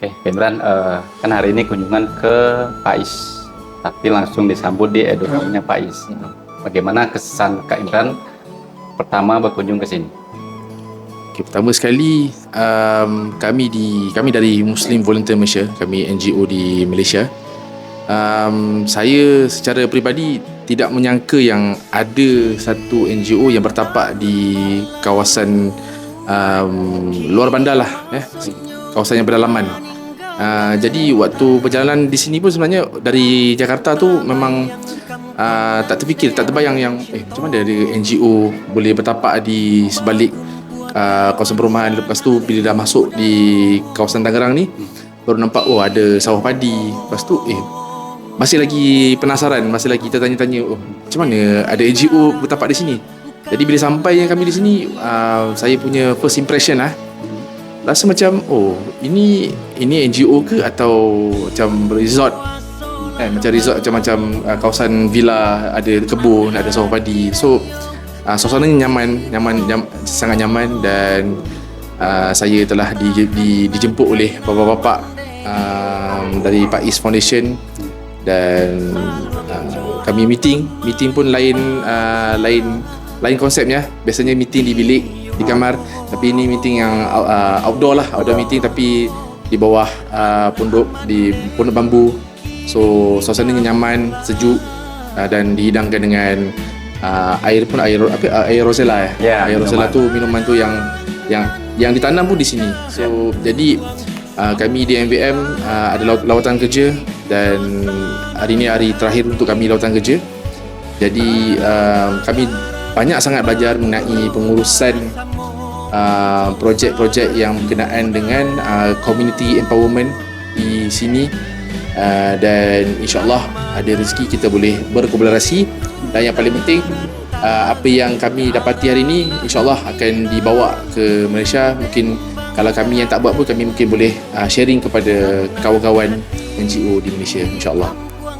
Oke, Kak Imran, eh, kan hari ini kunjungan ke Pais, tapi langsung disambut di edukasinya Pais. Bagaimana kesan Kak Imran pertama berkunjung ke sini? Okay, pertama sekali um, kami di kami dari Muslim Volunteer Malaysia, kami NGO di Malaysia. Um, saya secara peribadi tidak menyangka yang ada satu NGO yang bertapak di kawasan um, luar bandar lah, eh, kawasan yang berdalaman. Uh, jadi waktu perjalanan di sini pun sebenarnya dari Jakarta tu memang uh, tak terfikir, tak terbayang yang eh macam mana ada NGO boleh bertapak di sebalik uh, kawasan perumahan lepas tu bila dah masuk di kawasan Tangerang ni baru nampak oh ada sawah padi. Lepas tu eh masih lagi penasaran masih lagi kita tanya-tanya oh macam mana ada NGO bertapak di sini? Jadi bila sampai yang kami di sini uh, saya punya first impression lah rasa macam oh ini ini NGO ke atau macam resort? Eh, macam resort macam-macam uh, kawasan villa ada kebun ada sawah padi. So uh, suasananya nyaman nyaman nyam, sangat nyaman dan uh, saya telah di, di, dijemput oleh bapa-bapa um, dari Pak Is Foundation dan uh, kami meeting. Meeting pun lain uh, lain lain konsepnya biasanya meeting di bilik di kamar. Tapi ini meeting yang uh, outdoor lah outdoor meeting. Tapi di bawah uh, pondok di pondok bambu. So suasananya nyaman sejuk uh, dan dihidangkan dengan uh, air pun air apa uh, air rosella ya. Ya, air rosella tu minuman tu yang yang yang ditanam pun di sini. So jadi uh, kami di MVM uh, ada law- lawatan kerja. Dan hari ini hari terakhir untuk kami lawatan kerja. Jadi uh, kami banyak sangat belajar mengenai pengurusan uh, projek-projek yang berkenaan dengan uh, community empowerment di sini. Uh, dan insyaallah ada rezeki kita boleh berkolaborasi. Dan yang paling penting uh, apa yang kami dapati hari ini insyaallah akan dibawa ke Malaysia. Mungkin kalau kami yang tak buat pun kami mungkin boleh uh, sharing kepada kawan-kawan NGO di Malaysia insyaallah.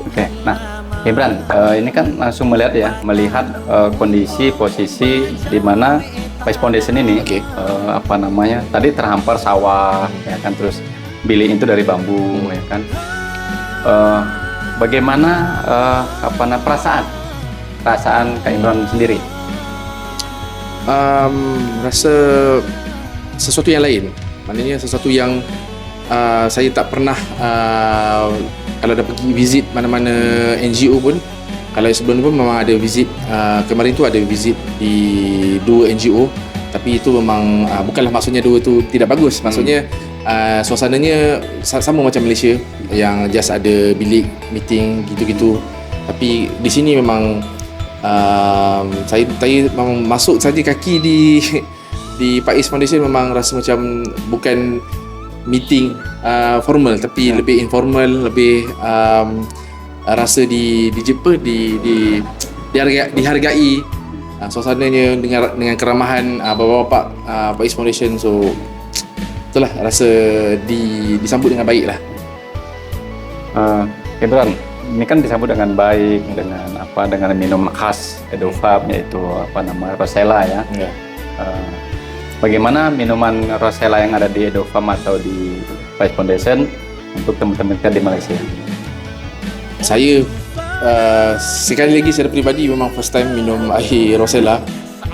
Oke, nah Imran, eh, ini kan langsung melihat ya, melihat eh, kondisi posisi di mana Pais Foundation ini, Oke. eh, apa namanya, tadi terhampar sawah, ya kan, terus bilik itu dari bambu, ya kan. Eh, bagaimana eh, apa namanya perasaan, perasaan Kak Imran sendiri? um, rasa sesuatu yang lain maknanya sesuatu yang uh, saya tak pernah uh, kalau dah pergi visit mana-mana NGO pun kalau sebelum ni pun memang ada visit uh, kemarin tu ada visit di dua NGO tapi itu memang uh, bukanlah maksudnya dua tu tidak bagus. Maksudnya uh, suasananya sa- sama macam Malaysia yang just ada bilik meeting gitu-gitu. Tapi di sini memang um, saya saya memang masuk saja kaki di di Pak Is Foundation memang rasa macam bukan meeting uh, formal tapi Ya. lebih informal lebih um, rasa di dijumpa di di dihargai, dihargai uh, suasananya dengan dengan keramahan uh, bapa-bapa uh, Pak Is Foundation so itulah rasa di disambut dengan baik lah Eh, Imran, ini kan disambut dengan baik dengan apa dengan minum khas Edofab yaitu apa nama Rosella ya. ya. Eh, bagaimana minuman Rosella yang ada di Edofam atau di Vice Foundation untuk teman-teman kita di Malaysia? Saya uh, sekali lagi secara peribadi memang first time minum air Rosella.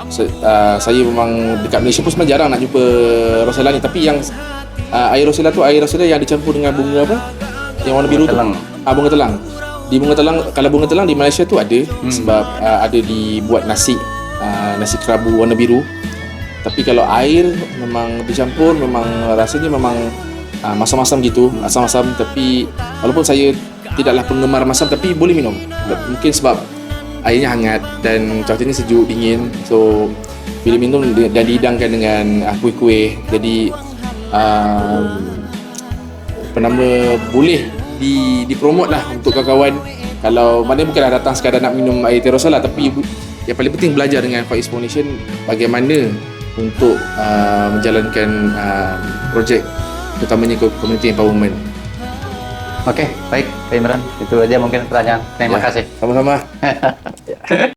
Se, uh, saya memang dekat Malaysia pun sebenarnya jarang nak jumpa Rosella ni tapi yang uh, air Rosella tu air Rosella yang dicampur dengan bunga apa? Yang warna biru Telang. tu. Ah bunga telang. Di bunga telang kalau bunga telang di Malaysia tu ada hmm. sebab uh, ada dibuat nasi uh, nasi kerabu warna biru. Tapi kalau air memang dicampur memang rasanya memang uh, masam-masam gitu, asam-asam tapi walaupun saya tidaklah penggemar masam tapi boleh minum. Mungkin sebab airnya hangat dan cuacanya sejuk dingin. So bila minum dan dihidangkan dengan uh, kuih-kuih jadi um, apa nama boleh di dipromot lah untuk kawan-kawan kalau mana bukanlah datang sekadar nak minum air terosal lah tapi yang paling penting belajar dengan Faiz Foundation bagaimana untuk uh, menjalankan uh, projek terutamanya co- community empowerment Oke, baik, Kak Imran. Itu aja mungkin pertanyaan. Terima Ya. kasih. sama-sama